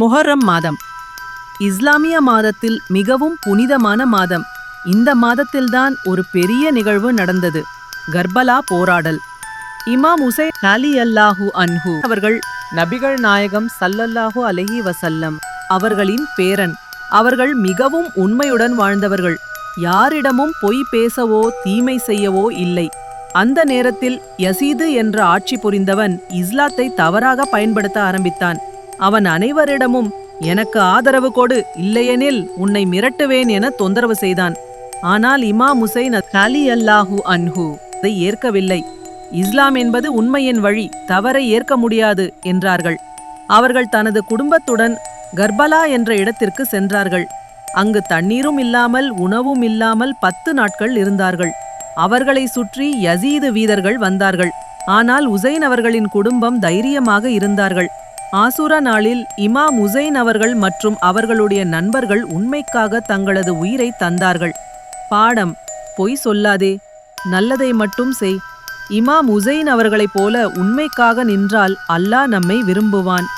முஹர்ரம் மாதம். இஸ்லாமிய மாதத்தில் மிகவும் புனிதமான மாதம். இந்த மாதத்தில்தான் ஒரு பெரிய நிகழ்வு நடந்தது. கர்பலா போராடல். இமாம் உசை அலி அல்லாஹு அன்ஹு அவர்கள் நபிகள் நாயகம் சல்லல்லாஹு அலஹி வசல்லம் அவர்களின் பேரன். அவர்கள் மிகவும் உண்மையுடன் வாழ்ந்தவர்கள். யாரிடமும் பொய் பேசவோ தீமை செய்யவோ இல்லை. அந்த நேரத்தில் யசீது என்ற ஆட்சி புரிந்தவன் இஸ்லாத்தை தவறாக பயன்படுத்த ஆரம்பித்தான். அவன் அனைவரிடமும் எனக்கு ஆதரவு கொடு இல்லையெனில் உன்னை மிரட்டுவேன் என தொந்தரவு செய்தான். ஆனால் இமாம் உசைன் அலி அல்லாஹு அன்ஹு அதை ஏற்கவில்லை. இஸ்லாம் என்பது உண்மையின் வழி தவறை ஏற்க முடியாது என்றார்கள். அவர்கள் தனது குடும்பத்துடன் கர்பலா என்ற இடத்திற்கு சென்றார்கள். அங்கு தண்ணீரும் இல்லாமல் உணவும் இல்லாமல் பத்து நாட்கள் இருந்தார்கள். அவர்களை சுற்றி யசீது வீரர்கள் வந்தார்கள். ஆனால் உசைன் அவர்களின் குடும்பம் தைரியமாக இருந்தார்கள். ஆசுரா நாளில் இமாம் உசைன் அவர்கள் மற்றும் அவர்களுடைய நண்பர்கள் உண்மைக்காக தங்களது உயிரை தந்தார்கள். பாடம் பொய் சொல்லாதே நல்லதை மட்டும் செய். இமாம் உசைன் அவர்களைப் போல உண்மைக்காக நின்றால் அல்லாஹ் நம்மை விரும்புவான்.